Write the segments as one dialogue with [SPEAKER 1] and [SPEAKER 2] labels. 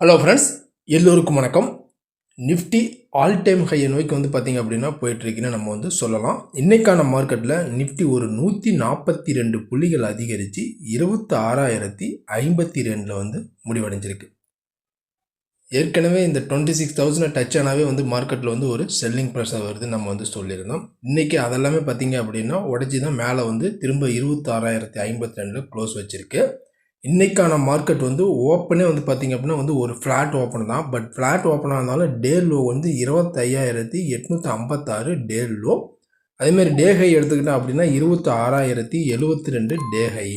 [SPEAKER 1] Hello friends எல்லோருக்கும் வணக்கம். Nifty all time ஹையை நோக்கி வந்து பார்த்திங்க அப்படின்னா போயிட்டுருக்குன்னு நம்ம வந்து சொல்லலாம். இன்றைக்கான மார்க்கெட்டில் நிஃப்டி ஒரு நூற்றி நாற்பத்தி ரெண்டு புள்ளிகள் அதிகரித்து இருபத்தி ஆறாயிரத்தி ஐம்பத்தி ரெண்டில் வந்து முடிவடைஞ்சிருக்கு. ஏற்கனவே இந்த டுவெண்ட்டி சிக்ஸ் தௌசண்ட் டச் ஆனாவே வந்து மார்க்கெட்டில் வந்து ஒரு செல்லிங் ப்ரெஷர் வருது நம்ம வந்து சொல்லியிருந்தோம். இன்றைக்கி அதெல்லாமே பார்த்தீங்க அப்படின்னா உடச்சி தான் மேலே வந்து திரும்ப இருபத்தாறாயிரத்தி ஐம்பத்தி ரெண்டில் க்ளோஸ் வச்சுருக்கு. இன்றைக்கான மார்க்கெட் வந்து ஓப்பனே வந்து பார்த்திங்க அப்படின்னா வந்து ஒரு ஃப்ளாட் ஓப்பன் தான். பட் ஃப்ளாட் ஓப்பனாக இருந்தாலும் டே லோ வந்து இருபத்தையாயிரத்தி எட்நூற்றி ஐம்பத்தாறு டே லோ அதேமாதிரி டே ஹை எடுத்துக்கிட்டோம் அப்படின்னா இருபத்தி ஆறாயிரத்தி எழுபத்தி ரெண்டு டே ஹை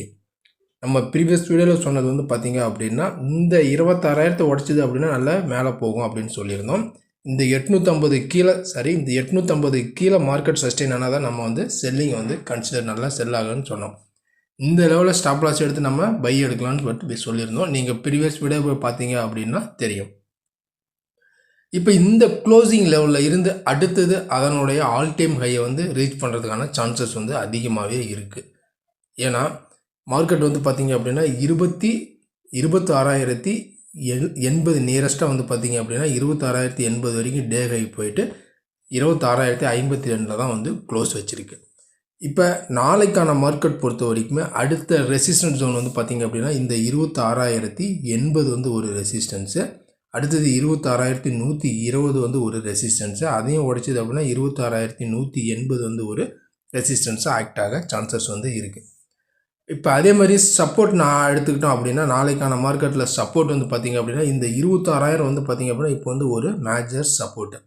[SPEAKER 1] நம்ம ப்ரீவியஸ் வீடியோவில் சொன்னது வந்து பார்த்திங்க அப்படின்னா இந்த இருபத்தாறாயிரத்தை உடச்சிது அப்படின்னா நல்லா மேலே போகும் அப்படின்னு சொல்லியிருந்தோம். இந்த எட்நூற்றம்பது கீழே சாரி இந்த எட்நூற்றம்பது கீழே மார்க்கெட் சஸ்டெயின் ஆனால் தான் நம்ம வந்து செல்லிங் வந்து கன்சிடர் நல்லா செல் ஆகுன்னு சொன்னோம். இந்த லெவலில் ஸ்டாப் லாஸ் எடுத்து நம்ம பை எடுக்கலாம்னு சொல்லிட்டு சொல்லியிருந்தோம். நீங்கள் ப்ரீவியஸ் வீடியோ போய் பார்த்தீங்க அப்படின்னா தெரியும். இப்போ இந்த க்ளோசிங் லெவலில் இருந்து அடுத்தது அதனுடைய ஆல் டைம் ஹையை வந்து ரீச் பண்ணுறதுக்கான சான்சஸ் வந்து அதிகமாகவே இருக்குது ஏன்னா மார்க்கெட் வந்து பார்த்திங்க அப்படின்னா இருபத்தி இருபத்தி ஆறாயிரத்தி எண்பது நியரஸ்ட்டாக வந்து பார்த்திங்க அப்படின்னா இருபத்தாறாயிரத்தி எண்பது வரைக்கும் டே ஹை போயிட்டு இருபத்தாறாயிரத்தி ஐம்பத்தி ரெண்டில் தான் வந்து க்ளோஸ் வச்சுருக்கு. இப்போ நாளைக்கான மார்க்கெட் பொறுத்த வரைக்குமே அடுத்த ரெசிஸ்டன்ஸ் ஜோன் வந்து பார்த்திங்க அப்படின்னா இந்த இருபத்தாறாயிரத்தி எண்பது வந்து ஒரு ரெசிஸ்டன்ஸு அடுத்தது இருபத்தாறாயிரத்தி நூற்றி இருபது வந்து ஒரு ரெசிஸ்டன்ஸு அதையும் உடைச்சது அப்படின்னா இருபத்தாறாயிரத்தி நூற்றி எண்பது வந்து ஒரு ரெசிஸ்டன்ஸாக ஆக்ட் ஆக சான்சஸ் வந்து இருக்குது இப்போ அதே மாதிரி சப்போர்ட் நான் எடுத்துக்கிட்டோம் அப்படின்னா நாளைக்கான மார்க்கெட்டில் சப்போர்ட் வந்து பார்த்திங்க அப்படின்னா இந்த இருபத்தாறாயிரம் வந்து பார்த்திங்க அப்படின்னா இப்போ வந்து ஒரு மேஜர் சப்போர்ட்டு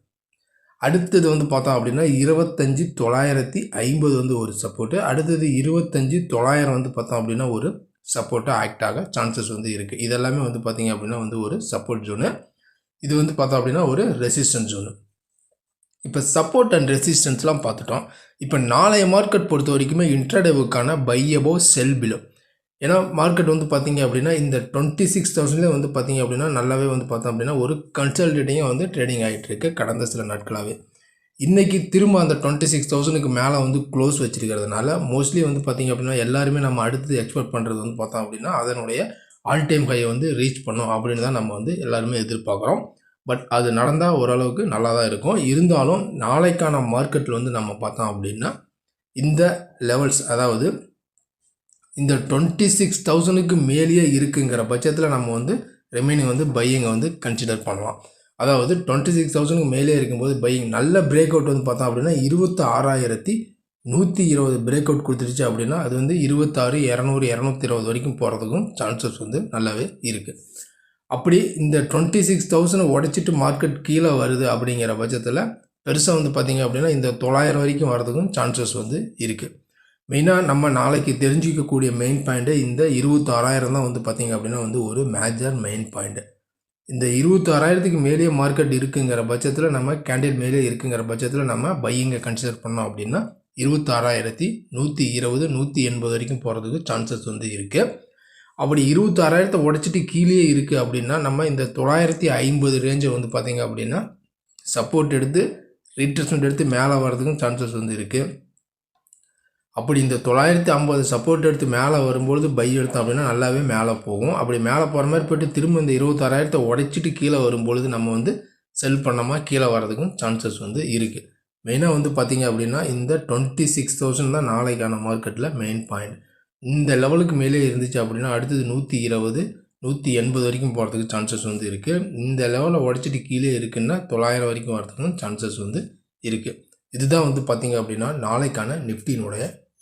[SPEAKER 1] அடுத்தது வந்து பார்த்தோம் அப்படின்னா இருபத்தஞ்சி தொள்ளாயிரத்தி ஐம்பது வந்து ஒரு சப்போர்ட்டு அடுத்தது இருபத்தஞ்சி தொள்ளாயிரம் வந்து பார்த்தோம் அப்படின்னா ஒரு சப்போர்ட்டாக ஆக்ட் ஆக சான்சஸ் வந்து இருக்குது இதெல்லாமே வந்து பார்த்திங்க அப்படின்னா வந்து ஒரு சப்போர்ட் ஜோனு இது வந்து பார்த்தோம் அப்படின்னா ஒரு ரெசிஸ்டன்ஸ் ஜோனு இப்போ சப்போர்ட் அண்ட் ரெசிஸ்டன்ஸ்லாம் பார்த்துட்டோம். இப்போ நாளைய மார்க்கெட் பொறுத்த வரைக்குமே இன்ட்ரடேவுக்கான பை அபோவ் செல் பிலோ ஏன்னா மார்க்கெட் வந்து பார்த்திங்க அப்படின்னா இந்த டுவெண்ட்டி சிக்ஸ் தௌசண்ட்லேயே வந்து பார்த்திங்க அப்படின்னா நல்லாவே வந்து பார்த்தோம் அப்படின்னா ஒரு கன்சல்டேட்டிங்காக வந்து ட்ரேடிங் ஆகிட்டுருக்கு கடந்த சில நாட்களாகவே இன்றைக்கி திரும்ப அந்த டுவெண்ட்டி சிக்ஸ் தௌசண்ட்க்கு மேலே வந்து க்ளோஸ் வச்சிருக்கிறதுனால மோஸ்ட்லி வந்து பார்த்திங்க அப்படின்னா எல்லாருமே நம்ம அடுத்து எக்ஸ்பெக்ட் பண்ணுறது வந்து பார்த்தோம் அப்படின்னா அதனுடைய ஆல் டைம் ஹையை வந்து ரீச் பண்ணும் அப்படின்னு தான் நம்ம வந்து எல்லாருமே எதிர்பார்க்குறோம். பட் அது நடந்தால் ஓரளவுக்கு நல்லா தான் இருக்கும். இருந்தாலும் நாளைக்கான மார்க்கெட்டில் வந்து நம்ம பார்த்தோம் அப்படின்னா இந்த லெவல்ஸ் அதாவது இந்த டுவெண்ட்டி சிக்ஸ் தௌசண்டுக்கு மேலேயே இருக்குங்கிற பட்சத்தில் நம்ம வந்து ரிமைனிங் வந்து பையிங்கை வந்து கன்சிடர் பண்ணலாம். அதாவது டுவெண்ட்டி சிக்ஸ் தௌசண்ட்க்கு மேலே இருக்கும்போது பையிங் நல்ல பிரேக் அவுட் வந்து பார்த்தோம் அப்படின்னா இருபத்தி ஆறாயிரத்தி நூற்றி இருபது பிரேக் அவுட் கொடுத்துருச்சு அப்படின்னா அது வந்து இருபத்தாறு இரநூறு இரநூத்தி இருபது வரைக்கும் போகிறதுக்கும் சான்சஸ் வந்து நல்லாவே இருக்குது அப்படி இந்த டுவெண்ட்டி சிக்ஸ் தௌசண்ட் உடச்சிட்டு மார்க்கெட் கீழே வருது அப்படிங்கிற பட்சத்தில் பெருசாக வந்து பார்த்திங்க அப்படின்னா இந்த தொள்ளாயிரம் வரைக்கும் வரதுக்கும் சான்சஸ் வந்து இருக்குது மெயினாக நம்ம நாளைக்கு தெரிஞ்சிக்கக்கூடிய மெயின் பாயிண்ட்டு இந்த இருபத்தாறாயிரம் தான் வந்து பார்த்திங்க அப்படின்னா வந்து ஒரு மேஜர் மெயின் பாயிண்ட்டு இந்த இருபத்தாறாயிரத்துக்கு மேலேயே மார்க்கெட் இருக்குங்கிற பட்சத்தில் நம்ம கேண்டில் மேலே இருக்குங்கிற பட்சத்தில் நம்ம பையிங்கை கன்சிடர் பண்ணோம் அப்படின்னா இருபத்தாறாயிரத்தி நூற்றி இருபது நூற்றி எண்பது வரைக்கும் போகிறதுக்கு சான்சஸ் வந்து இருக்குது அப்படி இருபத்தாறாயிரத்தை உடச்சிட்டு கீழே இருக்குது அப்படின்னா நம்ம இந்த தொள்ளாயிரத்தி ஐம்பது ரேஞ்சை வந்து பார்த்திங்க அப்படின்னா சப்போர்ட் எடுத்து ரீட்ரெஸ்மெண்ட் எடுத்து மேலே வர்றதுக்கும் சான்சஸ் வந்து இருக்குது அப்படி இந்த தொள்ளாயிரத்தி ஐம்பது சப்போர்ட் எடுத்து மேலே வரும்பொழுது பை எடுத்தோம் அப்படின்னா நல்லாவே மேலே போகும். அப்படி மேலே போகிற மாதிரி போய்ட்டு திரும்ப இந்த இருபத்தாறாயிரத்தை உடைச்சிட்டு கீழே வரும்பொழுது நம்ம வந்து செல் பண்ணாமல் கீழே வரதுக்கும் சான்சஸ் வந்து இருக்குது மெயினாக வந்து பார்த்திங்க அப்படின்னா இந்த டுவெண்ட்டி சிக்ஸ் தௌசண்ட் தான் நாளைக்கான மார்க்கெட்டில் மெயின் பாயிண்ட் இந்த லெவலுக்கு மேலே இருந்துச்சு அப்படின்னா அடுத்தது நூற்றி இருபது நூற்றி எண்பது வரைக்கும் போகிறதுக்கு சான்சஸ் வந்து இருக்குது இந்த லெவலில் உடச்சிட்டு கீழே இருக்குன்னா தொள்ளாயிரம் வரைக்கும் வரதுக்கும் சான்சஸ் வந்து இருக்குது இதுதான் வந்து பார்த்திங்க அப்படின்னா நாளைக்கான நிஃப்டினுடைய